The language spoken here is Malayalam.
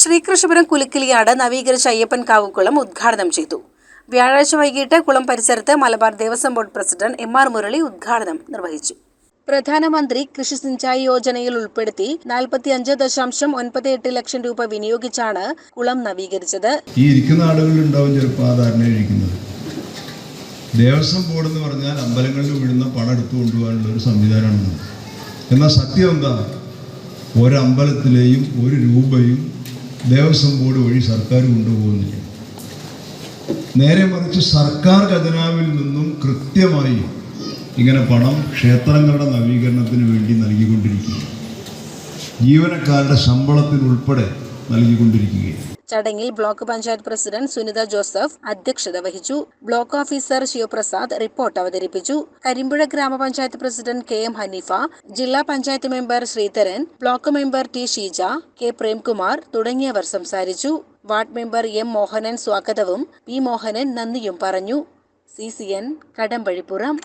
ശ്രീകൃഷ്ണപുരം കുലുക്കിലിയാട് നവീകരിച്ച അയ്യപ്പൻ കാവുകുളം ഉദ്ഘാടനം ചെയ്തു. വ്യാഴാഴ്ച വൈകിട്ട് കുളം പരിസരത്ത് Malabar Devaswom board president M R Murali ഉദ്ഘാടനം നിർവഹിച്ചു. പ്രധാനമന്ത്രി കൃഷി സിഞ്ചായി യോജനയിൽ ഉൾപ്പെടുത്തി നാൽപ്പത്തി അഞ്ച് ദശാംശം ഒൻപത് എട്ട് ലക്ഷം രൂപ വിനിയോഗിച്ചാണ് കുളം നവീകരിച്ചത്. ഈ ഇരിക്കുന്ന ആളുകളിൽ ഉണ്ടാവും ചിലപ്പോൾ ഇരിക്കുന്നത്. ദേവസ്വം ബോർഡ് എന്ന് പറഞ്ഞാൽ അമ്പലങ്ങളിൽ വീഴുന്ന പണം എടുത്തു കൊണ്ടുപോകാനുള്ള ഒരു സംവിധാനമാണ് എന്നാൽ സത്യം എന്താ? ഒരമ്പലത്തിലെയും ഒരു രൂപയും ദേവസ്വം ബോർഡ് വഴി സർക്കാർ കൊണ്ടുപോകുന്നില്ല. നേരെ മറിച്ച് സർക്കാർ ഖജനാവിൽ നിന്നും കൃത്യമായി ഇങ്ങനെ പണം ക്ഷേത്രങ്ങളുടെ നവീകരണത്തിന് വേണ്ടി നൽകിക്കൊണ്ടിരിക്കുക ജീവനക്കാരുടെ ശമ്പളത്തിനുൾപ്പെടെ നൽകിക്കൊണ്ടിരിക്കുകയാണ്. ചടങ്ങിൽ block panchayat president Sunitha Joseph അധ്യക്ഷത വഹിച്ചു. ബ്ലോക്ക് ഓഫീസർ ശിവപ്രസാദ് റിപ്പോർട്ട് അവതരിപ്പിച്ചു. കരിമ്പുഴ ഗ്രാമപഞ്ചായത്ത് പ്രസിഡന്റ് കെ എം ഹനീഫ ജില്ലാ panchayat member Sreedharan block member T Sheeja K Premkumar തുടങ്ങിയവർ സംസാരിച്ചു. വാർഡ് മെമ്പർ എം മോഹനൻ സ്വാഗതവും പി മോഹനൻ നന്ദിയും പറഞ്ഞു. C C N Kadampazhipuram.